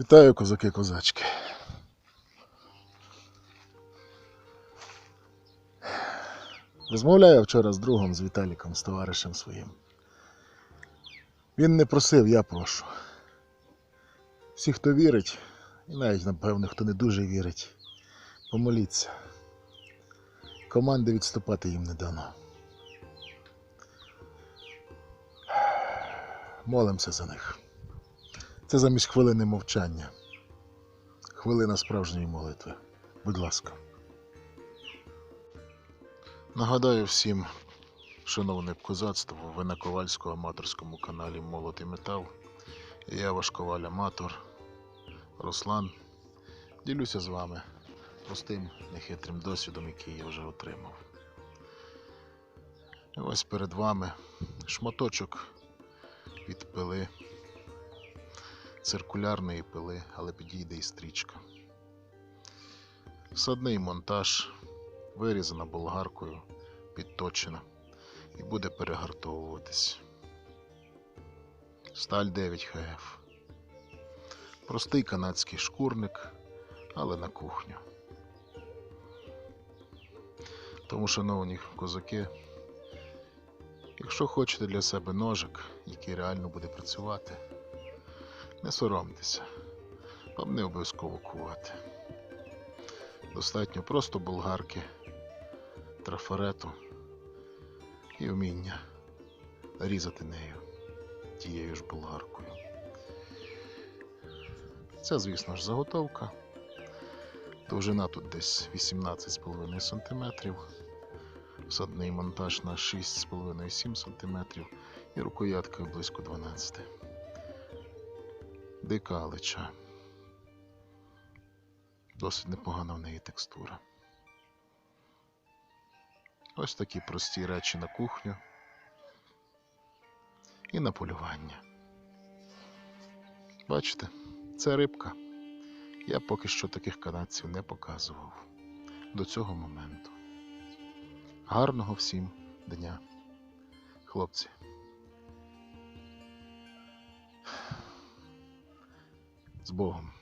Вітаю, козаки-козачки. Розмовляю вчора з другом, з Віталіком, з товаришем своїм. Він не просив, я прошу. Всі, хто вірить, і навіть, напевно, хто не дуже вірить, помоліться. Команди відступати їм не дано. Молимося за них. Це замість хвилини мовчання. Хвилина справжньої молитви. Будь ласка. Нагадаю всім, шановне козацтво, ви на ковальському аматорському каналі Молот і Метал. Я ваш коваль аматор Руслан. Ділюся з вами простим нехитрим досвідом, який я вже отримав. І ось перед вами шматочок від пили циркулярної пили, але підійде і стрічка. Садний монтаж, вирізана болгаркою, підточена і буде перегартовуватись. Сталь 9 ХФ. Простий канадський шкурник, але на кухню. Тому, шановні козаки, якщо хочете для себе ножик, який реально буде працювати, не соромтеся, вам не обов'язково кувати. Достатньо просто болгарки, трафарету і вміння різати нею тією ж болгаркою. Це, звісно ж, заготовка. Довжина тут десь 18,5 см, всадний монтаж на 6,5-7 см і рукоятка близько 12 см. Дика алеча. Досить непогана в неї текстура. Ось такі прості речі на кухню і на полювання. Бачите, це рибка. Я поки що таких канадців не показував до цього моменту. Гарного всім дня, хлопці. З Богом.